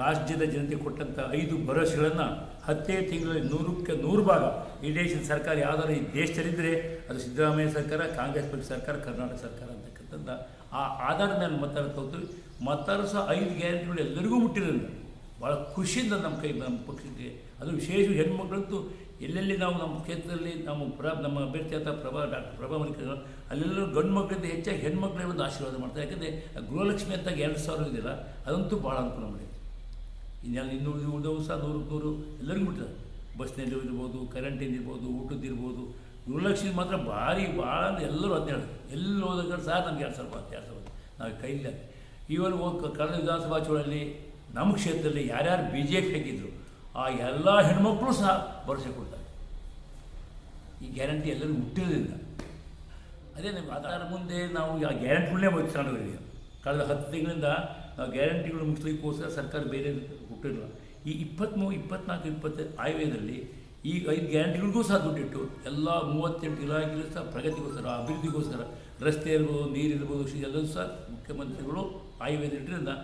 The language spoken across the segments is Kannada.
ರಾಜ್ಯದ ಜನತೆ ಕೊಟ್ಟಂಥ ಐದು ಭರವಸೆಗಳನ್ನು ಹತ್ತೇ ತಿಂಗಳಲ್ಲಿ ನೂರಕ್ಕೆ ನೂರು ಭಾಗ ಈ ದೇಶದ ಸರ್ಕಾರ ಯಾವ್ದಾದ್ರು ಈ ದೇಶದಲ್ಲಿದ್ದರೆ ಅದು ಸಿದ್ದರಾಮಯ್ಯ ಸರ್ಕಾರ, ಕಾಂಗ್ರೆಸ್ ಪಕ್ಷ ಸರ್ಕಾರ, ಕರ್ನಾಟಕ ಸರ್ಕಾರ ಅಂತಕ್ಕಂಥದ್ದು ಆ ಆಧಾರದ ಮೇಲೆ ಮಾತಾಡ್ತಾ ಹೋಗ್ತೀವಿ ಮಾತಾಡೋ ಸಹ ಐದು ಗ್ಯಾರಂಟಿಗಳು ಎಲ್ಲರಿಗೂ ಮುಟ್ಟಿರೋದ್ರಿಂದ ಭಾಳ ಖುಷಿಯಿಂದ ನಮ್ಮ ಕೈ, ನಮ್ಮ ಪಕ್ಷಕ್ಕೆ. ಅದು ವಿಶೇಷ ಹೆಣ್ಮಕ್ಳಂತೂ ಎಲ್ಲೆಲ್ಲಿ ನಾವು ನಮ್ಮ ಕ್ಷೇತ್ರದಲ್ಲಿ ನಮ್ಮ ಪ್ರ, ನಮ್ಮ ಅಭ್ಯರ್ಥಿ ಆದ ಪ್ರಭಾ, ಡಾಕ್ಟರ್ ಪ್ರಭಾ ಮಲ್ಲಿಕ ಅಲ್ಲೆಲ್ಲರೂ ಗಂಡು ಮಕ್ಕಳಿಂದ ಹೆಚ್ಚಾಗಿ ಹೆಣ್ಮಕ್ಳೇ ಒಂದು ಆಶೀರ್ವಾದ ಮಾಡ್ತಾರೆ. ಯಾಕಂದರೆ ಗೃಹಲಕ್ಷ್ಮಿ ಅಂತ ಎರಡು ಸಾವಿರ ಇದೆಯಲ್ಲ ಅದಂತೂ ಭಾಳ ಅನುಕೂಲ ಮಾಡಿದೆ. ಇನ್ನೆಲ್ಲ ಇನ್ನೂರು ಉಳಿದವು ಸಹ ನೂರು ನೂರು, ಎಲ್ಲರಿಗೂ ಬಿಟ್ಟಿದ್ದಾರೆ ಬಸ್ನಲ್ಲಿ ಇರ್ಬೋದು ಕರೆಂಟಿಂದ ಇರ್ಬೋದು, ಊಟದ್ದು ಇರ್ಬೋದು ಗೃಹಲಕ್ಷ್ಮಿ ಮಾತ್ರ ಭಾರಿ, ಭಾಳ ಅಂದರೆ ಎಲ್ಲರೂ ಹದಿನೇಳು ಎಲ್ಲಿ ಹೋದಾಗ ಸಹ ನಮ್ಗೆ ಎರಡು ಸಾವಿರ ಎರಡು ಸಾವಿರ ನಾವು ಕೈಲಿಲ್ಲ ಈವನ್ ಕಳೆದ ವಿಧಾನಸಭಾ ಚುನಾವಣೆಯಲ್ಲಿ ನಮ್ಮ ಕ್ಷೇತ್ರದಲ್ಲಿ ಯಾರ್ಯಾರು ಬಿ ಜೆ ಪಿ ಹಾಕಿದ್ರು ಆ ಎಲ್ಲ ಹೆಣ್ಮಕ್ಳು ಸಹ ಭರವಸೆ ಕೊಡ್ತಾರೆ. ಈ ಗ್ಯಾರಂಟಿ ಎಲ್ಲರಿಗೂ ಮುಟ್ಟಿರೋದಿಲ್ಲ ಅದೇ ನಮ್ಮ ಅದರ ಮುಂದೆ ನಾವು ಆ ಗ್ಯಾರಂಟಿಗಳನ್ನೇ ಮುಗಿಸ್ಕೊಂಡು ಕಳೆದ ಹತ್ತು ತಿಂಗಳಿಂದ ನಾವು ಗ್ಯಾರಂಟಿಗಳು ಮುಗಿಸ್ಲಿಕ್ಕೋಸ್ಕರ ಸರ್ಕಾರ ಬೇರೆ ಹುಟ್ಟಿಲ್ಲ. ಈ ಇಪ್ಪತ್ತ್ಮೂರು ಇಪ್ಪತ್ನಾಲ್ಕು, ಇಪ್ಪತ್ತು ಆಯವ್ಯದಲ್ಲಿ ಈ ಐದು ಗ್ಯಾರಂಟಿಗಳಿಗೂ ಸಹ ದುಡ್ಡಿಟ್ಟು ಎಲ್ಲ ಮೂವತ್ತೆಂಟು ಇಲಾಖೆಗಳು ಸಹ ಪ್ರಗತಿಗೋಸ್ಕರ, ಅಭಿವೃದ್ಧಿಗೋಸ್ಕರ, ರಸ್ತೆ ಇರ್ಬೋದು, ನೀರು ಇರ್ಬೋದು ಎಲ್ಲರೂ ಸಹ ಮುಖ್ಯಮಂತ್ರಿಗಳು ಆಯವ್ಯದ ಇಟ್ಟಿರೋದ್ರಿಂದ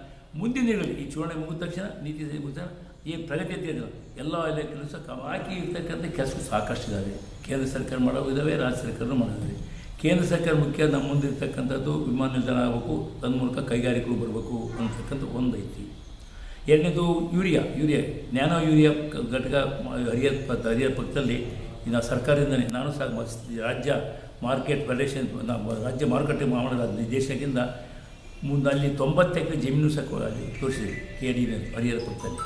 ಮುಂದಿನ ದಿನಗಳಲ್ಲಿ ಈ ಚುನಾವಣೆ ಮುಗಿದ ತಕ್ಷಣ, ನೀತಿ ಮುಗಿದ ಈ ಪ್ರಗತಿ ಅಂತಿಲ್ಲ ಎಲ್ಲ ಇಲಾಖೆಗಳು ಸಹ ಹಾಕಿ ಇರ್ತಕ್ಕಂಥ ಕೆಲಸ ಸಾಕಷ್ಟು ಇದ್ದಾವೆ ಕೇಂದ್ರ ಸರ್ಕಾರ ಮಾಡೋ ಇದ್ದಾವೆ ರಾಜ್ಯ ಸರ್ಕಾರ ಮಾಡೋದಿದೆ ಕೇಂದ್ರ ಸರ್ಕಾರ ಮುಖ್ಯ ನಮ್ಮ ಮುಂದೆ ಇರ್ತಕ್ಕಂಥದ್ದು ವಿಮಾನ ನಿಲ್ದಾಣ ಆಗಬೇಕು ತನ್ನ ಮೂಲಕ ಕೈಗಾರಿಕೆಗಳು ಬರಬೇಕು ಅಂತಕ್ಕಂಥ ಒಂದು ಐತಿ ಎರಡನೇದು ಯೂರಿಯಾ ಯೂರಿಯಾ, ನ್ಯಾನೋ ಯೂರಿಯಾ ಘಟಕ ಹರಿಯ ಹರಿಯ ಪಕ್ಕದಲ್ಲಿ ಇನ್ನು ಸರ್ಕಾರದಿಂದಲೇ ನಾನು ಸಹ ರಾಜ್ಯ ಮಾರ್ಕೆಟ್ ಫೆಡರೇಷನ್ ರಾಜ್ಯ ಮಾರುಕಟ್ಟೆ ಮಾಡ ನಿರ್ದೇಶಕ್ಕಿಂತ ಮುಂದೆ ಅಲ್ಲಿ ತೊಂಬತ್ತು ಜಮೀನು ಸಹ ತೋರಿಸಿದೆ, ಕೆ ಡಿ ಹರಿಹರ ಪಕ್ಕದಲ್ಲಿ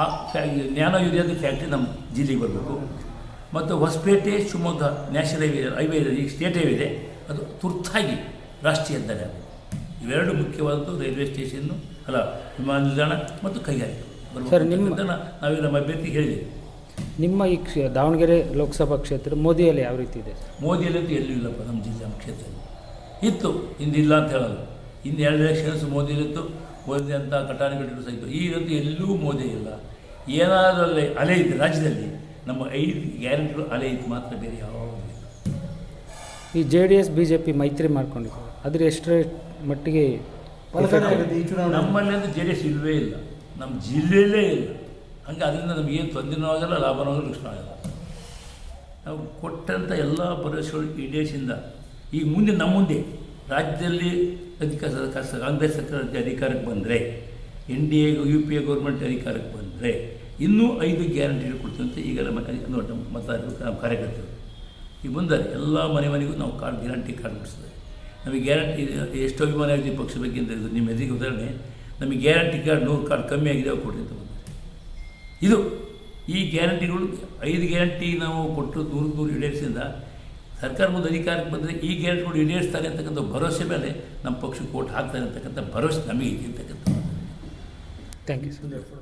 ಆ ಫ್ಯಾ ನ್ಯಾನೋ ಯೂರಿಯಾದ ಫ್ಯಾಕ್ಟ್ರಿ ನಮ್ಮ ಜಿಲ್ಲೆಗೆ ಬರಬೇಕು. ಮತ್ತು Hosapete Shivamogga national highway highway ಇದೆ ಈಗ ಸ್ಟೇಟ್ ಹೈವೇ ಇದೆ. ಅದು ತುರ್ತಾಗಿ ರಾಷ್ಟ್ರೀಯ ಹೆದ್ದಾರಿ ಇವೆರಡು ಮುಖ್ಯವಾದದ್ದು ರೈಲ್ವೆ ಸ್ಟೇಷನ್ನು ಅಲ್ಲ ವಿಮಾನ ನಿಲ್ದಾಣ ಮತ್ತು ಕೈಗಾರಿಕೆ. ಸರ್, ನಿಮ್ಮ- ನಾವೀಗ ನಮ್ಮ ಅಭ್ಯರ್ಥಿ ಹೇಳಿದ್ದೇವೆ. ನಿಮ್ಮ ಈ ಕ್ಷೇ ದಾವಣಗೆರೆ ಲೋಕಸಭಾ ಕ್ಷೇತ್ರ ಮೋದಿಯಲ್ಲಿ ಯಾವ ರೀತಿ ಇದೆ? ಮೋದಿಯಲ್ಲಂತೂ ಎಲ್ಲೂ ಇಲ್ಲಪ್ಪ ನಮ್ಮ ಜಿಲ್ಲೆ ನಮ್ಮ ಕ್ಷೇತ್ರದಲ್ಲಿ. ಇತ್ತು ಇಂದಿಲ್ಲ ಅಂತ ಹೇಳೋದು. ಇನ್ನು ಎರಡು ಎಲೆಕ್ಷನ್ಸ್ ಮೋದಿಯಲ್ಲಿತ್ತು ಮೋದಿ ಅಂತ ಕಟಾಣಿಗಳು ಸಹಿತ. ಈಗಂತೂ ಎಲ್ಲೂ ಮೋದಿ ಇಲ್ಲ. ಏನಾದರೂ ಅಲ್ಲೇ ಅಲೆ ಇದೆ ರಾಜ್ಯದಲ್ಲಿ. ನಮ್ಮ ಐದು ಗ್ಯಾರಂಟಿಗಳು ಅಲೆ ಇದು ಮಾತ್ರ ಬೇರೆ ಯಾವಾಗ ಈ J D S B J P ಮೈತ್ರಿ ಮಾಡ್ಕೊಂಡಿದ್ದಾರೆ. ಅದ್ರ ಎಷ್ಟರ ಮಟ್ಟಿಗೆ ನಮ್ಮಲ್ಲಿ ಅಂತೂ ಜೆ ಡಿ ಎಸ್ ಇಲ್ಲವೇ ಇಲ್ಲ. ನಮ್ಮ ಜಿಲ್ಲೆಯಲ್ಲೇ ಇಲ್ಲ. ಹಂಗೆ ಅದರಿಂದ ನಮಗೇನು ತೊಂದರೆನೂ ಆಗಲ್ಲ ಲಾಭನೂ ಆಗಲ್ಲ ಲಕ್ಷಣ ಆಗಲ್ಲ. ನಾವು ಕೊಟ್ಟಂಥ ಎಲ್ಲ ಭರವಸೆಗಳು ಈಡೇರಿಸಿಂದ ಈಗ ಮುಂದೆ ನಮ್ಮ ಮುಂದೆ ರಾಜ್ಯದಲ್ಲಿ ಅಧಿಕಾರ ಕಾಂಗ್ರೆಸ್ ಸರ್ಕಾರ ಅಧಿಕಾರಕ್ಕೆ ಬಂದರೆ N D A U P A government ಅಧಿಕಾರಕ್ಕೆ ಬಂದರೆ ಇನ್ನೂ ಐದು ಗ್ಯಾರಂಟಿಗಳು ಕೊಡ್ತೀವಿ ಈಗ ನಮ್ಮ ನೋಡಿ ಮತದಾರರು ನಮ್ಮ ಕಾರ್ಯಕರ್ತರು. ಈಗ ಬಂದರೆ ಎಲ್ಲ ಮನೆ ಮನೆಗೂ ನಾವು ಕಾರ್ಡ್ ಗ್ಯಾರಂಟಿ ಕಾರ್ಡ್ ಕೊಡಿಸ್ತೇವೆ ನಮಗೆ ಗ್ಯಾರಂಟಿ ಎಷ್ಟು ಅಭಿಮಾನ ಆಗಿದೆ ಪಕ್ಷ ಬಗ್ಗೆ ಅಂತ ಹೇಳಿದ್ರು. ನಿಮ್ಮ ಎದುರಿಗೆ ಉದಾಹರಣೆ, ನಮಗೆ ಗ್ಯಾರಂಟಿ ಕಾರ್ಡ್ ನೂರು ಕಾರ್ಡ್ ಕಮ್ಮಿ ಆಗಿದೆ ಅವ್ರು ಕೊಡಿ ಅಂತ ಬಂದರೆ. ಇದು ಈ ಗ್ಯಾರಂಟಿಗಳು, ಐದು ಗ್ಯಾರಂಟಿ ನಾವು ಕೊಟ್ಟು ನೂರು ನೂರು ಈಡೇರಿಸಿದ ಸರ್ಕಾರ ಮುಂದೆ ಅಧಿಕಾರಕ್ಕೆ ಬಂದರೆ ಈ ಗ್ಯಾರಂಟಿಗಳು ಈಡೇರಿಸ್ತಾರೆ ಅಂತಕ್ಕಂಥ ಭರವಸೆ ಮೇಲೆ ನಮ್ಮ ಪಕ್ಷಕ್ಕೆ ಓಟ್ ಹಾಕ್ತಾರೆ ಅಂತಕ್ಕಂಥ ಭರವಸೆ ನಮಗೆ ಇದೆ ಅಂತಕ್ಕಂಥ ಥ್ಯಾಂಕ್ ಯು ಸರ್